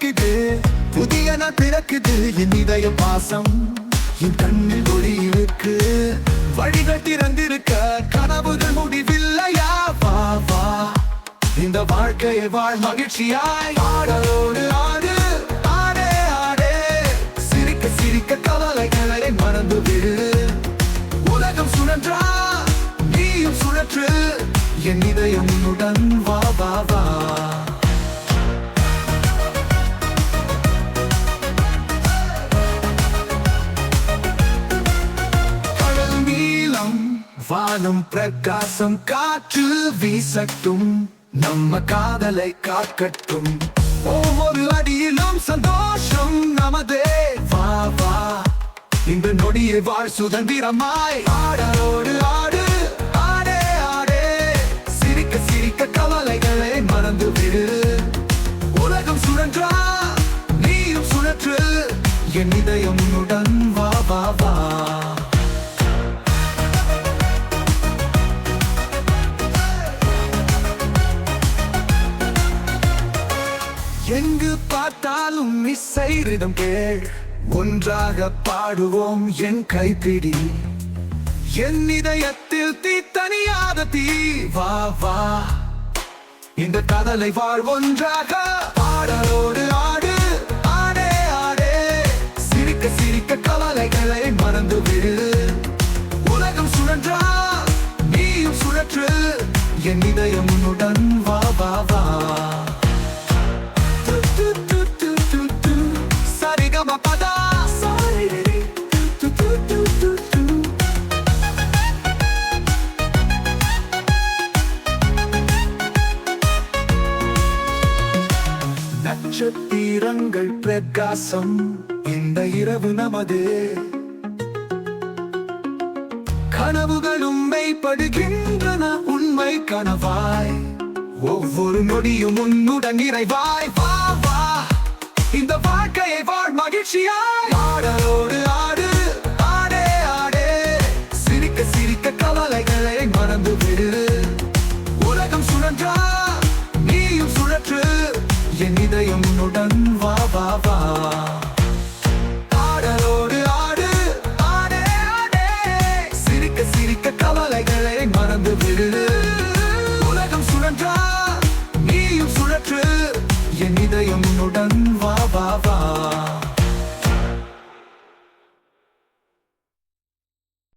சூரியன் புதிய நான் பிறக்குது. என் இதய பாசம் என் கண்ணில் ஒளி இருக்கு வழிகள் திறந்திருக்க கனவுகள் முடிவில்லையா? வா வா. இந்த வாழ்க்கையை வாழ் மகிழ்ச்சியாய். ஆடலோடு ஆடு ஆடே ஆடே. சிரிக்க சிரிக்க கவலைகளை மறந்து விடு. உலகம் சுழன்றா நீயும் சுழற்று. என் இதயம் உன்னுடன் வானம் பிரகாசம் காற்று வீசட்டும். நம்ம காதலை காக்கட்டும். ஒவ்வொரு அடியிலும் சந்தோஷம் நமதே. வா வா. இந்த நொடியை வாழ் சுதந்திரமாய். ஆடலோடு ஆடு ஆடே ஆடே. சிரிக்க சிரிக்க கவலைகளை மறந்து விடு. உலகம் சுழன்றா நீயும் சுழற்று. என் இதயம் உன்னுடன் எங்கு பார்த்தாலும் இசை ரிதம் கேள். ஒன்றாக பாடுவோம் என் கைப்பிடி. என் இதயத்தில் தீ தனியாத தீ. வா வா. இந்த கதலை வாழ் ஒன்றாக. பாடலோடு ஆடு. ஆடே ஆடே. சிரிக்க சிரிக்க கவலைகளை மறந்து விடு. உலகம் சுழன்றா நீயும் சுழற்று. என் இதயம் உன்னுடன் வா வா வா. சரிகமபதா. சாரிரிரி. நட்சத்திரங்கள் பிரகாசம் இந்த இரவு நமது கனவுகள் உண்மைப்படுகின்றன உண்மை கனவாய் ஒவ்வொரு நொடியும் உன்னுடன் நிறைவாய் வாய் இந்த வாழ்க்கையை வாழ் மகிழ்ச்சியா ஆடலோடு ஆடு ஆடே ஆடே. சிரிக்க சிரிக்க கவலைகளை மறந்து விடு. உலகம் சுழன்றா நீயும் சுழற்று. என் இதயம் உன்னுடன் வா வா வா. ஆடலோடு ஆடு ஆடே ஆடே. சிரிக்க சிரிக்க கவலைகளை மறந்து விடு. உலகம் சுழன்றா நீயும் சுழற்று. என் இதயம் உன்னுடன்